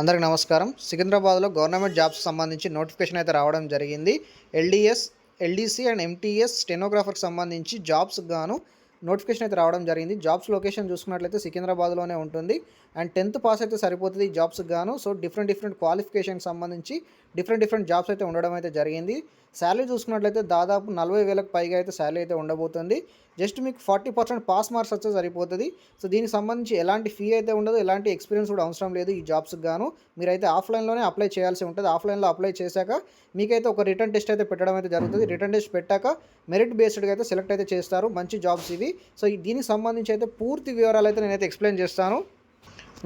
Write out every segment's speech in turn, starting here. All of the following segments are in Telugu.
అందరికి నమస్కారం. సికింద్రాబాద్లో గవర్నమెంట్ జాబ్స్ సంబంధించి నోటిఫికేషన్ అయితే రావడం జరిగింది. ఎల్డిఎస్ ఎల్డీసీ అండ్ ఎంటీఎస్ స్టెనోగ్రాఫర్కి సంబంధించి జాబ్స్ గాను నోటిఫికేషన్ అయితే రావడం జరిగింది. జాబ్స్ లొకేషన్ చూసుకున్నట్లయితే సికింద్రాబాద్లోనే ఉంటుంది. అండ్ టెన్త్ పాస్ అయితే సరిపోతుంది ఈ జాబ్స్కి గాను. సో డిఫరెంట్ డిఫరెంట్ క్వాలిఫికేషన్ సంబంధించి డిఫరెంట్ డిఫరెంట్ జాబ్స్ అయితే ఉండడం అయితే జరిగింది. శాలరీ చూసుకున్నట్లయితే దాదాపు నలభై వేలకు పైగా అయితే శాలరీ అయితే ఉండబోతుంది. జస్ట్ మీకు ఫార్టీ పర్సెంట్ పాస్ మార్క్స్ వచ్చే సరిపోతుంది. సో దీనికి సంబంధించి ఎలాంటి ఫీ అయితే ఉండదు ఎలాంటి ఎక్స్పీరియన్స్ కూడా అవసరం లేదు ఈ జాబ్స్కి గాను. మీరైతే ఆఫ్లైన్లోనే అప్లై చేయాల్సి ఉంటుంది. ఆఫ్లైన్లో అప్లై చేశాక మీకైతే ఒక రిటర్న్ టెస్ట్ అయితే పెట్టడం అయితే జరుగుతుంది. రిటర్న్ టెస్ట్ పెట్టాక మెరిట్ బేస్డ్గా అయితే సెలెక్ట్ అయితే చేస్తారు. మంచి జాబ్స్ ఇవి. సో దీనికి సంబంధించి అయితే పూర్తి వివరాలు అయితే నేనైతే ఎక్స్ప్లెయిన్ చేస్తాను.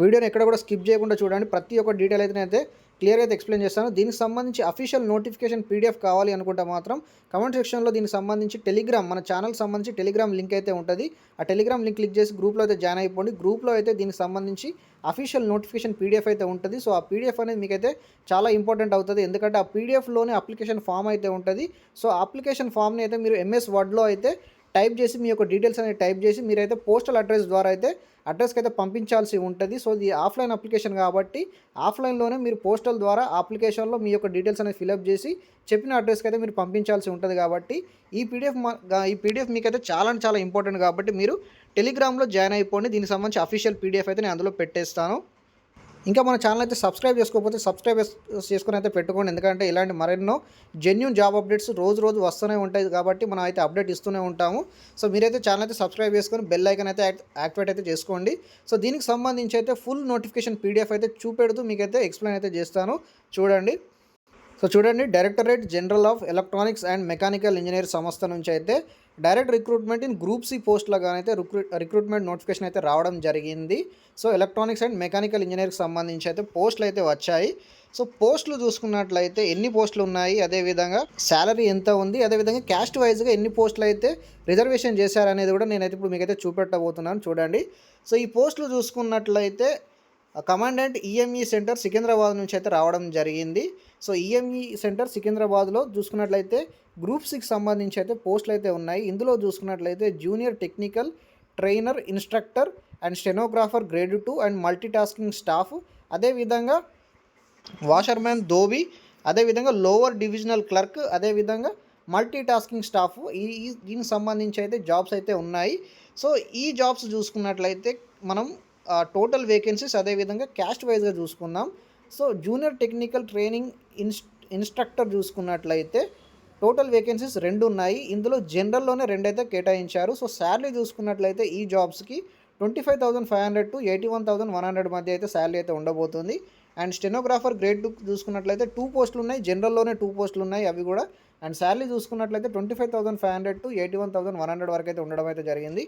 వీడియోని ఎక్కడ కూడా స్కిప్ చేయకుండా చూడండి. ప్రతి ఒక్క డీటెయిల్ అయితే నేనైతే క్లియర్గా అయితే ఎక్స్ప్లెయిన్ చేస్తాను. దీనికి సంబంధించి అఫీషియల్ నోటిఫికేషన్ పీడిఎఫ్ కావాలి అనుకుంటే మాత్రం కమెంట్ సెక్షన్లో దీనికి సంబంధించి టెలిగ్రామ్ మన ఛానల్ సంబంధించి టెలిగ్రామ్ లింక్ అయితే ఉంటుంది. ఆ టెలిగ్రామ్ లింక్ క్లిక్ చేసి గ్రూప్లో అయితే జాయిన్ అయిపోండి. గ్రూప్లో అయితే దీనికి సంబంధించి అఫీషియల్ నోటిఫికేషన్ పీడిఎఫ్ అయితే ఉంటుంది. సో ఆ పీడిఎఫ్ అనేది మీకైతే చాలా ఇంపార్టెంట్ అవుతుంది. ఎందుకంటే ఆ పీడిఎఫ్లోనే అప్లికేషన్ ఫామ్ అయితే ఉంటుంది. సో అప్లికేషన్ ఫామ్ని అయితే మీరు ఎంఎస్ వర్డ్లో అయితే టైప్ చేసి మీ యొక్క డీటెయిల్స్ అనేది టైప్ చేసి మీరైతే పోస్టల్ అడ్రస్ ద్వారా అయితే అడ్రస్కి అయితే పంపించాల్సి ఉంటుంది. సో ఇది ఆఫ్లైన్ అప్లికేషన్ కాబట్టి ఆఫ్లైన్లోనే మీరు పోస్టల్ ద్వారా అప్లికేషన్లో మీ యొక్క డీటెయిల్స్ అనేది ఫిలప్ చేసి చెప్పిన అడ్రస్కి అయితే మీరు పంపించాల్సి ఉంటుంది కాబట్టి ఈ పీడిఎఫ్ ఈ పీడిఎఫ్ మీకైతే చాలా చాలా ఇంపార్టెంట్ కాబట్టి మీరు టెలిగ్రామ్లో జాయిన్ అయిపోండి. దీనికి సంబంధించి అఫీషియల్ పీడిఎఫ్ అయితే నేను అందులో పెట్టేస్తాను. ఇంకా మన ఛానల్ అయితే సబ్స్క్రైబ్ చేసుకోకపోతే సబ్స్క్రైబ్ చేసుకుని అయితే పెట్టుకోండి. ఎందుకంటే ఇలాంటి మరెన్నో జెన్యున్ జాబ్ అప్డేట్స్ రోజు రోజు వస్తూనే ఉంటాయి. కాబట్టి మనం అయితే అప్డేట్ ఇస్తూనే ఉంటాము. సో మీరైతే ఛానల్ అయితే సబ్స్క్రైబ్ చేసుకొని బెల్ ఐకన్ అయితే యాక్ట్- యాక్టివేట్ అయితే చేసుకోండి. సో దీనికి సంబంధించి అయితే ఫుల్ నోటిఫికేషన్ పీడిఎఫ్ అయితే చూపెడుతూ మీకైతే ఎక్స్ప్లెయిన్ అయితే చేస్తాను. చూడండి. సో చూడండి Directorate General of Electronics and Mechanical Engineer సంస్థ నుంచి అయితే direct recruitment in group C పోస్టులుగా అయితే రిక్రూట్ రిక్రూట్మెంట్ నోటిఫికేషన్ అయితే రావడం జరిగింది. సో ఎలక్ట్రానిక్స్ అండ్ మెకానికల్ ఇంజనీర్కి సంబంధించి అయితే పోస్టులు అయితే వచ్చాయి. సో పోస్టులు చూసుకున్నట్లయితే ఎన్ని పోస్టులు ఉన్నాయి? అదేవిధంగా శాలరీ ఎంత ఉంది? అదేవిధంగా క్యాస్ట్ వైజ్గా ఎన్ని పోస్టులు అయితే రిజర్వేషన్ చేశారనేది కూడా నేనైతే ఇప్పుడు మీకైతే చూపెట్టబోతున్నాను చూడండి. సో ఈ పోస్టులు చూసుకున్నట్లయితే కమాండెంట్ ఈఎంఈ సెంటర్ సికింద్రాబాద్ నుంచి అయితే రావడం జరిగింది. సో ఈఎంఈ సెంటర్ సికింద్రాబాద్లో చూసుకున్నట్లయితే గ్రూప్ సిక్స్ సంబంధించి అయితే పోస్టులు అయితే ఉన్నాయి. ఇందులో చూసుకున్నట్లయితే junior technical trainer instructor and stenographer grade two and multi tasking staff అదేవిధంగా వాషర్మ్యాన్ ధోబీ అదేవిధంగా లోవర్ డివిజనల్ క్లర్క్ అదేవిధంగా మల్టీ టాస్కింగ్ స్టాఫ్. ఈ ఈ- దీనికి సంబంధించి అయితే జాబ్స్ అయితే ఉన్నాయి. సో ఈ జాబ్స్ చూసుకున్నట్లయితే మనం టోటల్ వేకెన్సీస్ అదేవిధంగా క్యాస్ట్ వైజ్గా చూసుకుందాం. So junior technical training ins instructor చూసుకున్నట్లయితే టోటల్ వేకెన్సీస్ రెండు ఉన్నాయి. ఇందులో జనరల్లోనే రెండైతే కేటాయించారు. సో శాలరీ చూసుకున్నట్లయితే ఈ జాబ్స్కి twenty five thousand five hundred to eighty one thousand one hundred మధ్య అయితే శాలరీ అయితే ఉండబోతుంది. అండ్ స్టెనోగ్రాఫర్ గ్రేడ్ టూ చూసుకున్నట్లయితే టూ పోస్టులు ఉన్నాయి. జనరల్లోనే టూ పోస్టులు ఉన్నాయి అవి కూడా. అండ్ శాలరీ చూసుకున్నట్లయితే twenty five thousand five hundred to eighty one thousand one hundred వరకు అయితే ఉండడం అయితే జరిగింది.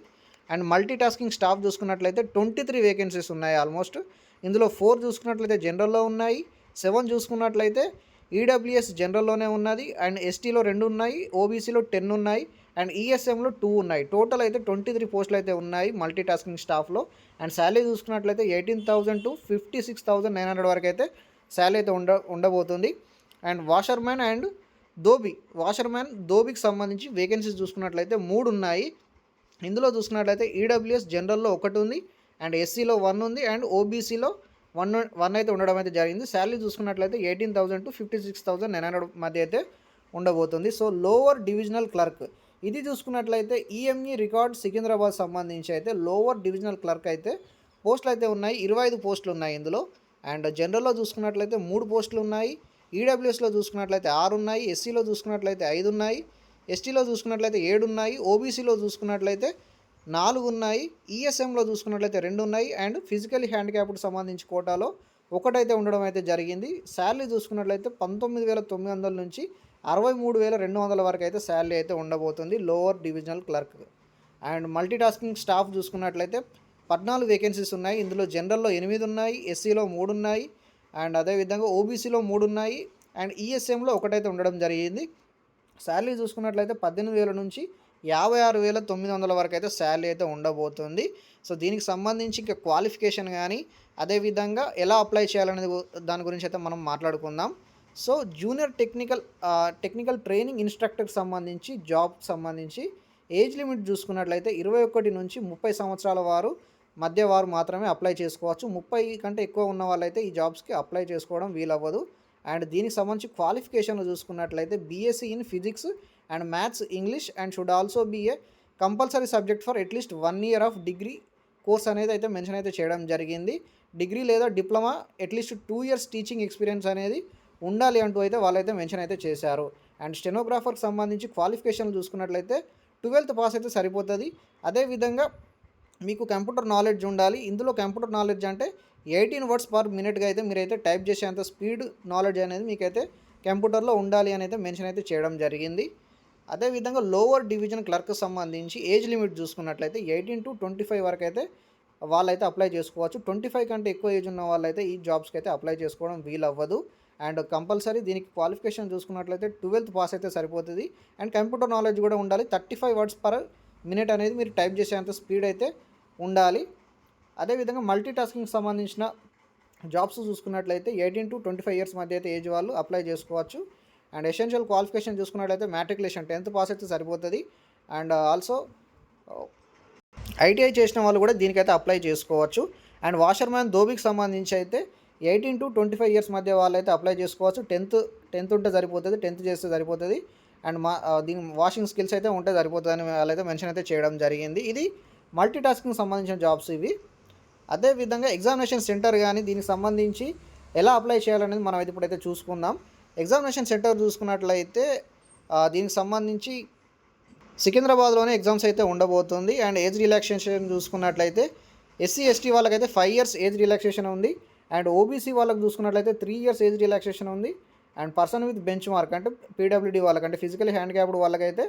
అండ్ మల్టీ టాస్కింగ్ స్టాఫ్ చూసుకున్నట్లయితే ట్వంటీ త్రీ వేకెన్సీస్ ఉన్నాయి ఆల్మోస్ట్. ఇందులో ఫోర్ చూసుకున్నట్లయితే జనరల్లో ఉన్నాయి సెవెన్ చూసుకున్నట్లయితే ఈడబ్ల్యూఎస్ జనరల్లోనే ఉన్నది అండ్ ఎస్టీలో రెండు ఉన్నాయి ఓబీసీలో టెన్ ఉన్నాయి అండ్ ఈఎస్ఎంలో టూ ఉన్నాయి. టోటల్ అయితే ట్వంటీ త్రీ పోస్టులు అయితే ఉన్నాయి మల్టీ టాస్కింగ్ స్టాఫ్లో. అండ్ శాలరీ చూసుకున్నట్లయితే eighteen thousand to fifty six thousand nine hundred వరకు అయితే శాలరీ అయితే ఉండ ఉండబోతుంది. And washerman and dhobi washerman దోబీకి సంబంధించి వేకెన్సీస్ చూసుకున్నట్లయితే మూడు ఉన్నాయి. ఇందులో చూసుకున్నట్లయితే ఈడబ్ల్యూఎస్ జనరల్లో ఒకటి ఉంది అండ్ ఎస్సీలో వన్ ఉంది అండ్ ఓబీసీలో వన్ వన్ అయితే ఉండడం అయితే జరిగింది. శాలరీ చూసుకున్నట్లయితే eighteen thousand to fifty six thousand nine hundred మధ్య అయితే ఉండబోతుంది. సో లోవర్ డివిజనల్ క్లర్క్ ఇది చూసుకున్నట్లయితే ఈఎంఈ రికార్డ్ సికింద్రాబాద్ సంబంధించి అయితే లోవర్ డివిజనల్ క్లర్క్ అయితే పోస్టులు అయితే ఉన్నాయి. ఇరవై ఐదు పోస్టులు ఉన్నాయి ఇందులో. అండ్ జనరల్లో చూసుకున్నట్లయితే మూడు పోస్టులు ఉన్నాయి. ఈడబ్ల్యూఎస్లో చూసుకున్నట్లయితే ఆరు ఉన్నాయి. ఎస్సీలో చూసుకున్నట్లయితే ఐదు ఉన్నాయి. ఎస్టీలో చూసుకున్నట్లయితే ఏడు ఉన్నాయి. ఓబీసీలో చూసుకున్నట్లయితే నాలుగు ఉన్నాయి. ఈఎస్ఎంలో చూసుకున్నట్లయితే రెండు ఉన్నాయి. అండ్ ఫిజికల్ హ్యాండిక్యాప్డ్ సంబంధించి కోటాలో ఒకటైతే ఉండడం అయితే జరిగింది. శాలరీ చూసుకున్నట్లయితే పంతొమ్మిది వేల తొమ్మిది వందల నుంచి అరవై మూడు వేల రెండు వందల వరకు అయితే శాలరీ అయితే ఉండబోతుంది lower divisional clerk. And multitasking staff చూసుకున్నట్లయితే పద్నాలుగు వేకెన్సీస్ ఉన్నాయి. ఇందులో జనరల్లో ఎనిమిది ఉన్నాయి ఎస్సీలో మూడు ఉన్నాయి. అండ్ అదేవిధంగా ఓబీసీలో మూడు ఉన్నాయి. అండ్ ఈఎస్ఎంలో ఒకటైతే ఉండడం జరిగింది. శాలరీ చూసుకున్నట్లయితే పద్దెనిమిది వేల నుంచి యాభై ఆరు వేల తొమ్మిది వందల వరకు అయితే శాలరీ అయితే ఉండబోతుంది. సో దీనికి సంబంధించి ఇంకా క్వాలిఫికేషన్ కానీ అదేవిధంగా ఎలా అప్లై చేయాలనేది దాని గురించి అయితే మనం మాట్లాడుకుందాం. So junior technical technical training ఇన్స్ట్రక్టర్కి సంబంధించి జాబ్కి సంబంధించి ఏజ్ లిమిట్ చూసుకున్నట్లయితే ఇరవై ఒకటి నుంచి ముప్పై సంవత్సరాల వారు మధ్య వారు మాత్రమే అప్లై చేసుకోవచ్చు. ముప్పై కంటే ఎక్కువ ఉన్న వాళ్ళైతే ఈ జాబ్స్కి అప్లై చేసుకోవడం వీలవ్వదు. అండ్ దీనికి సంబంధించి క్వాలిఫికేషన్లు చూసుకున్నట్లయితే BSc in physics and maths English and should also be a compulsory subject for at least one year of degree course అనేది అయితే మెన్షన్ అయితే చేయడం జరిగింది. డిగ్రీ లేదా diploma at least two years teaching experience అనేది ఉండాలి అంటూ అయితే వాళ్ళైతే మెన్షన్ అయితే చేశారు. అండ్ స్టెనోగ్రాఫర్కి సంబంధించి క్వాలిఫికేషన్లు చూసుకున్నట్లయితే ట్వెల్త్ పాస్ అయితే సరిపోతుంది. అదేవిధంగా మీకు కంప్యూటర్ నాలెడ్జ్ ఉండాలి. ఇందులో కంప్యూటర్ నాలెడ్జ్ అంటే ఎయిటీన్ వర్డ్స్ పర్ మినిట్గా అయితే మీరైతే టైప్ చేసేంత స్పీడ్ నాలెడ్జ్ అనేది మీకైతే కంప్యూటర్లో ఉండాలి అని అయితే మెన్షన్ అయితే చేయడం జరిగింది. అదేవిధంగా లోవర్ డివిజన్ క్లర్క్ సంబంధించి ఏజ్ లిమిట్ చూసుకున్నట్లయితే ఎయిటీన్ టు ట్వంటీ ఫైవ్ వరకు అయితే వాళ్ళైతే అప్లై చేసుకోవచ్చు. ట్వంటీ ఫైవ్ కంటే ఎక్కువ ఏజ్ ఉన్న వాళ్ళైతే ఈ జాబ్స్కి అయితే అప్లై చేసుకోవడం వీలు అవ్వదు అండ్ కంపల్సరీ దీనికి క్వాలిఫికేషన్ చూసుకున్నట్లయితే ట్వెల్త్ పాస్ అయితే సరిపోతుంది. అండ్ కంప్యూటర్ నాలెడ్జ్ కూడా ఉండాలి. Thirty five words per minute అనేది మీరు టైప్ చేసేంత స్పీడ్ అయితే ఉండాలి. అదేవిధంగా మల్టీ టాస్కింగ్ సంబంధించిన జాబ్స్ చూసుకున్నట్లయితే eighteen to twenty five years మధ్య అయితే ఏజ్ వాళ్ళు అప్లై చేసుకోవచ్చు. అండ్ ఎసెన్షియల్ క్వాలిఫికేషన్ చూసుకున్నట్లయితే మ్యాట్రికులేషన్ టెన్త్ పాస్ అయితే సరిపోతుంది. And uh, also ITI uh, చేసిన వాళ్ళు కూడా దీనికైతే అప్లై చేసుకోవచ్చు. అండ్ వాషర్ మ్యాన్ దోబికి సంబంధించి అయితే eighteen to twenty five years మధ్య వాళ్ళైతే అప్లై చేసుకోవచ్చు. టెన్త్ టెన్త్ ఉంటే సరిపోతుంది టెన్త్ చేస్తే సరిపోతుంది. అండ్ మా uh, దీని వాషింగ్ స్కిల్స్ అయితే ఉంటే సరిపోతుంది అని వాళ్ళైతే మెన్షన్ అయితే చేయడం జరిగింది. ఇది మల్టీ టాస్కింగ్ సంబంధించిన జాబ్స్ ఇవి. అదేవిధంగా ఎగ్జామినేషన్ సెంటర్ కానీ దీనికి సంబంధించి ఎలా అప్లై చేయాలనేది మనం అయితే ఇప్పుడైతే చూసుకుందాం. ఎగ్జామినేషన్ సెంటర్ చూసుకున్నట్లయితే దీనికి సంబంధించి సికింద్రాబాద్లోనే ఎగ్జామ్స్ అయితే ఉండబోతుంది. అండ్ ఏజ్ రిలాక్సేషన్ చూసుకున్నట్లయితే ఎస్సీ ఎస్టీ వాళ్ళకైతే ఫైవ్ ఇయర్స్ ఏజ్ రిలాక్సేషన్ ఉంది. అండ్ ఓబీసీ వాళ్ళకి చూసుకున్నట్లయితే త్రీ ఇయర్స్ ఏజ్ రిలాక్సేషన్ ఉంది. And person with benchmark అంటే పీడబ్ల్యూడీ వాళ్ళకంటే ఫిజికల్ హ్యాండిక్యాప్డ్ వాళ్ళకైతే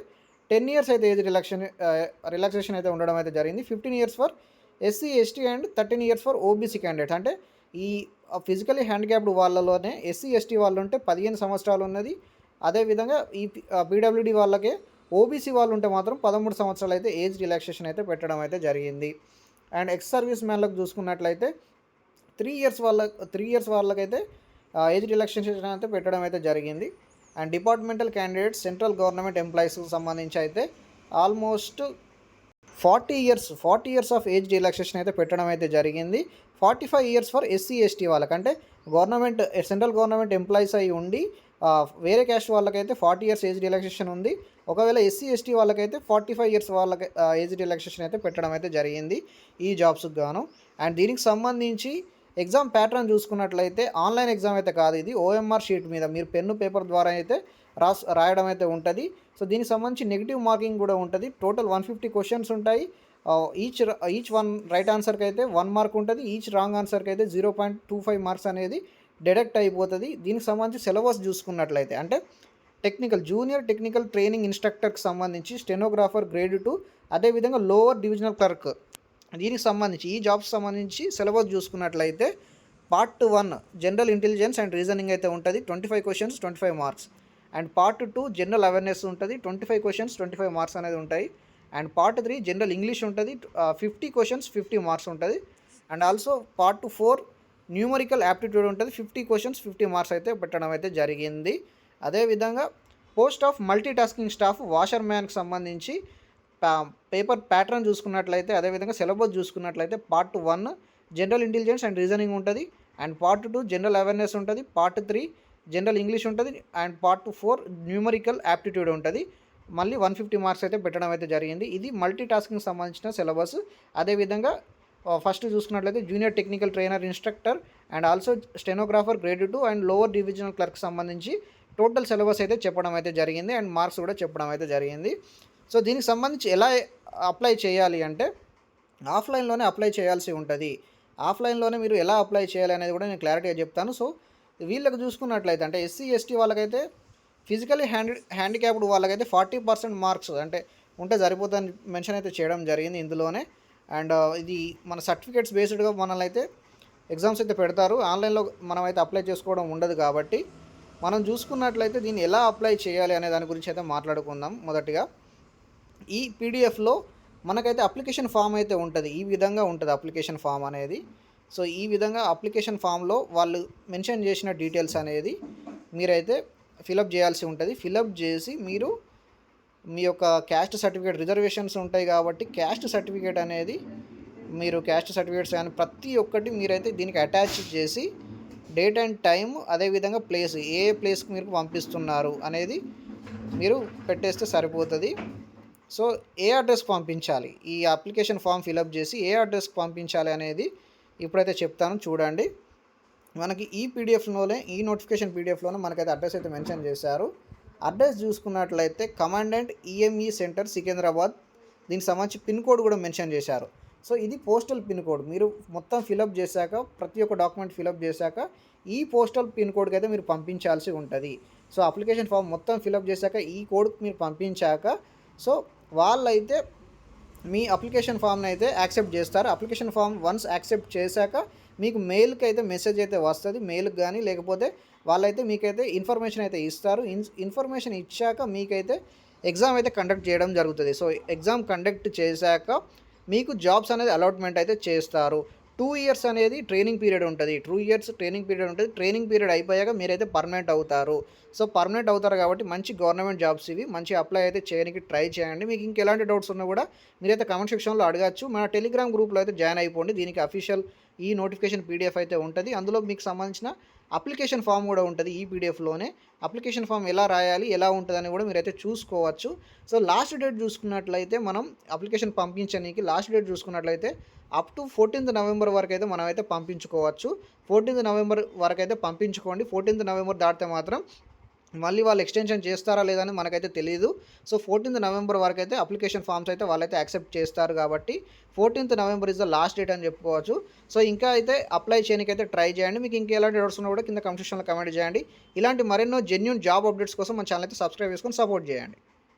టెన్ ఇయర్స్ అయితే ఏజ్ రిలాక్షన్ రిలాక్సేషన్ అయితే ఉండడం అయితే జరిగింది. Fifteen years for SC ST and thirteen years for OBC candidates అంటే ఈ ఫిజికలీ హ్యాండిక్యాప్డ్ వాళ్ళలోనే ఎస్సీ ఎస్టీ వాళ్ళు ఉంటే పదిహేను సంవత్సరాలు ఉన్నది. అదేవిధంగా ఈ బీడబ్ల్యూడి వాళ్ళకే ఓబీసీ వాళ్ళు ఉంటే మాత్రం పదమూడు సంవత్సరాలు అయితే ఏజ్ రిలాక్సేషన్ అయితే పెట్టడం అయితే జరిగింది. అండ్ ఎక్స్ సర్వీస్ మ్యాన్లకు చూసుకున్నట్లయితే త్రీ ఇయర్స్ వాళ్ళ త్రీ ఇయర్స్ వాళ్ళకైతే ఏజ్ రిలాక్సేషన్ అయితే పెట్టడం అయితే జరిగింది. And departmental candidates central government ఎంప్లాయీస్కి సంబంధించి అయితే almost forty years forty years of age relaxation అయితే పెట్టడం అయితే జరిగింది. Forty five years for SC ST వాళ్ళకంటే గవర్నమెంట్ సెంట్రల్ గవర్నమెంట్ ఎంప్లాయీస్ అయి ఉండి వేరే క్యాస్ట్ వాళ్ళకైతే ఫార్టీ ఇయర్స్ ఏజ్ రిలాక్సేషన్ ఉంది. ఒకవేళ ఎస్సీ ఎస్టీ వాళ్ళకైతే ఫార్టీ ఫైవ్ ఇయర్స్ వాళ్ళకి ఏజ్ రిలాక్సేషన్ అయితే పెట్టడం అయితే జరిగింది ఈ జాబ్స్కి గాను. అండ్ దీనికి సంబంధించి ఎగ్జామ్ ప్యాటర్న్ చూసుకున్నట్లయితే ఆన్లైన్ ఎగ్జామ్ అయితే కాదు ఇది. ఓఎంఆర్ షీట్ మీద మీరు పెన్ను పేపర్ ద్వారా అయితే రాస్ రాయడం అయితే ఉంటుంది. సో దీనికి సంబంధించి నెగిటివ్ మార్కింగ్ కూడా ఉంటుంది. టోటల్ వన్ ఫిఫ్టీ క్వశ్చన్స్ ఉంటాయి. ఈచ్ ఈచ్ వన్ రైట్ ఆన్సర్కి అయితే వన్ మార్క్ ఉంటుంది ఈచ్ రాంగ్ ఆన్సర్కి అయితే zero point two five marks అనేది డిడక్ట్ అయిపోతుంది. దీనికి సంబంధించి సిలబస్ చూసుకున్నట్లయితే అంటే టెక్నికల్ జూనియర్ టెక్నికల్ ట్రైనింగ్ ఇన్స్ట్రక్టర్కి సంబంధించి స్టెనోగ్రాఫర్ గ్రేడ్ టూ అదేవిధంగా లోవర్ డివిజనల్ క్లర్క్ దీనికి సంబంధించి ఈ జాబ్స్ సంబంధించి సిలబస్ చూసుకున్నట్లయితే part one general intelligence and reasoning అయితే ఉంటుంది twenty five questions twenty five marks and part two general awareness ఉంటుంది twenty five questions twenty five marks అనేది ఉంటాయి. And part three general English ఉంటుంది ఫిఫ్టీ క్వశ్చన్స్ ఫిఫ్టీ మార్క్స్ ఉంటుంది. And also part four numerical aptitude ఉంటుంది ఫిఫ్టీ క్వశ్చన్స్ ఫిఫ్టీ మార్క్స్ అయితే పెట్టడం అయితే జరిగింది. అదేవిధంగా post of multi tasking staff washer మ్యాన్కి సంబంధించి పేపర్ ప్యాటర్న్ చూసుకున్నట్లయితే అదేవిధంగా సిలబస్ చూసుకున్నట్లయితే part one general intelligence and reasoning ఉంటుంది. And part two general awareness ఉంటుంది పార్ట్ త్రీ జనరల్ ఇంగ్లీష్ ఉంటుంది and part four numerical aptitude ఉంటుంది. మళ్ళీ వన్ ఫిఫ్టీ మార్క్స్ అయితే పెట్టడం అయితే జరిగింది. ఇది మల్టీ టాస్కింగ్ సంబంధించిన సిలబస్ అదేవిధంగా ఫస్ట్ చూసుకున్నట్లయితే junior technical trainer instructor and also stenographer grade two and lower divisional clerk సంబంధించి టోటల్ సిలబస్ అయితే చెప్పడం అయితే జరిగింది అండ్ మార్క్స్ కూడా చెప్పడం అయితే జరిగింది. సో దీనికి సంబంధించి ఎలా అప్లై చేయాలి అంటే ఆఫ్లైన్లోనే అప్లై చేయాల్సి ఉంటుంది. ఆఫ్లైన్లోనే మీరు ఎలా అప్లై చేయాలి అనేది కూడా నేను క్లారిటీగా చెప్తాను. సో వీళ్ళకి చూసుకున్నట్లయితే అంటే ఎస్సీ ఎస్టీ వాళ్ళకైతే ఫిజికలీ హ్యాండి హ్యాండిక్యాప్డ్ వాళ్ళకైతే ఫార్టీ పర్సెంట్ మార్క్స్ అంటే ఉంటే సరిపోతుందని మెన్షన్ అయితే చేయడం జరిగింది ఇందులోనే. అండ్ ఇది మన సర్టిఫికేట్స్ బేస్డ్గా మనల్ని అయితే ఎగ్జామ్స్ అయితే పెడతారు. ఆన్లైన్లో మనం అయితే అప్లై చేసుకోవడం ఉండదు కాబట్టి మనం చూసుకున్నట్లయితే దీన్ని ఎలా అప్లై చేయాలి అనే దాని గురించి అయితే మాట్లాడుకుందాం మొదటిగా. ఈ పీడిఎఫ్లో మనకైతే అప్లికేషన్ ఫామ్ అయితే ఉంటుంది. ఈ విధంగా ఉంటుంది అప్లికేషన్ ఫామ్ అనేది. సో ఈ విధంగా అప్లికేషన్ ఫామ్లో వాళ్ళు మెన్షన్ చేసిన డీటెయిల్స్ అనేది మీరైతే ఫిలప్ చేయాల్సి ఉంటుంది. ఫిలప్ చేసి మీరు మీ యొక్క క్యాస్ట్ సర్టిఫికేట్ రిజర్వేషన్స్ ఉంటాయి కాబట్టి క్యాస్ట్ సర్టిఫికేట్ అనేది మీరు క్యాస్ట్ సర్టిఫికేట్స్ కానీ ప్రతి ఒక్కటి మీరైతే దీనికి అటాచ్ చేసి డేట్ అండ్ టైం అదేవిధంగా ప్లేస్ ఏ ప్లేస్కి మీరు పంపిస్తున్నారు అనేది మీరు పెట్టేస్తే సరిపోతుంది. సో ఏ అడ్రస్కి పంపించాలి? ఈ అప్లికేషన్ ఫామ్ ఫిలప్ చేసి ఏ అడ్రస్కి పంపించాలి అనేది ఇప్పుడైతే చెప్తాను. చూడండి. మనకి ఈ పీడిఎఫ్లోనే ఈ నోటిఫికేషన్ పీడిఎఫ్లోనే మనకైతే అడ్రస్ అయితే మెన్షన్ చేశారు. అడ్రస్ చూసుకున్నట్లయితే కమాండెంట్ ఈఎంఈ సెంటర్ సికింద్రాబాద్. దీనికి సంబంధించి పిన్ కోడ్ కూడా మెన్షన్ చేశారు. సో ఇది పోస్టల్ పిన్ కోడ్. మీరు మొత్తం ఫిలప్ చేశాక ప్రతి ఒక్క డాక్యుమెంట్ ఫిలప్ చేశాక ఈ పోస్టల్ పిన్ కోడ్కి అయితే మీరు పంపించాల్సి ఉంటుంది. సో అప్లికేషన్ ఫామ్ మొత్తం ఫిలప్ చేశాక ఈ కోడ్ మీరు పంపించాక సో వాళ్ళైతే మీ అప్లికేషన్ ఫామ్ని అయితే యాక్సెప్ట్ చేస్తారు. అప్లికేషన్ ఫామ్ వన్స్ యాక్సెప్ట్ చేశాక మీకు మెయిల్కి అయితే మెసేజ్ అయితే వస్తుంది. మెయిల్కి కానీ లేకపోతే వాళ్ళైతే మీకైతే ఇన్ఫర్మేషన్ అయితే ఇస్తారు. ఇన్ ఇన్ఫర్మేషన్ ఇచ్చాక మీకైతే ఎగ్జామ్ అయితే కండక్ట్ చేయడం జరుగుతుంది. సో ఎగ్జామ్ కండక్ట్ చేశాక మీకు జాబ్స్ అనేది అలాట్మెంట్ అయితే చేస్తారు. టూ ఇయర్స్ అనేది ట్రైనింగ్ పీరియడ్ ఉంటుంది. టూ ఇయర్స్ ట్రైనింగ్ పీరియడ్ ఉంటుంది. ట్రైనింగ్ పీరియడ్ అయిపోయాక మీరైతే పర్మనెంట్ అవుతారు. సో పర్మనెంట్ అవుతారు కాబట్టి మంచి గవర్నమెంట్ జాబ్స్ ఇవి. మంచి అప్లై అయితే చేయడానికి ట్రై చేయండి. మీకు ఇంకెలాంటి డౌట్స్ ఉన్నా కూడా మీరైతే కమెంట్ సెక్షన్లో అడగచ్చు. మన టెలిగ్రామ్ గ్రూప్లో అయితే జాయిన్ అయిపోండి. దీనికి అఫీషియల్ ఈ నోటిఫికేషన్ పీడిఎఫ్ అయితే ఉంటుంది. అందులో మీకు సంబంధించిన అప్లికేషన్ ఫామ్ కూడా ఉంటుంది ఈ పీడిఎఫ్లోనే అప్లికేషన్ ఫామ్ ఎలా రాయాలి ఎలా ఉంటుందని కూడా మీరైతే చూసుకోవచ్చు. సో లాస్ట్ డేట్ చూసుకున్నట్లయితే మనం అప్లికేషన్ పంపించడానికి లాస్ట్ డేట్ చూసుకున్నట్లయితే అప్ టు ఫోర్టీన్త్ నవంబర్ వరకు అయితే మనం అయితే పంపించుకోవచ్చు. ఫోర్టీన్త్ నవంబర్ వరకు అయితే పంపించుకోండి. ఫోర్టీన్త్ నవంబర్ దాటితే మాత్రం మళ్ళీ వాళ్ళు ఎక్స్టెన్షన్ చేస్తారా లేదని మనకైతే తెలియదు సో ఫోర్టీన్త్ నవంబర్ వరకు అయితే అప్లికేషన్ ఫామ్స్ అయితే వాళ్ళైతే యాక్సెప్ట్ చేస్తారు కాబట్టి fourteenth November is the last date అని చెప్పుకోవచ్చు. సో ఇంకా అయితే అప్లై చేయడానికి ట్రై చేయండి. మీకు ఇంకా ఎలాంటి డౌట్స్ ఉన్నా కూడా కింద కమెంట్ సెక్షన్లో కమెంట్ చేయండి. ఇలాంటి మరెన్నో జెన్యున్ జాబ్ అప్డేట్స్ కోసం మన ఛానల్ అయితే సబ్స్క్రైబ్ చేసుకొని సపోర్ట్ చేయండి.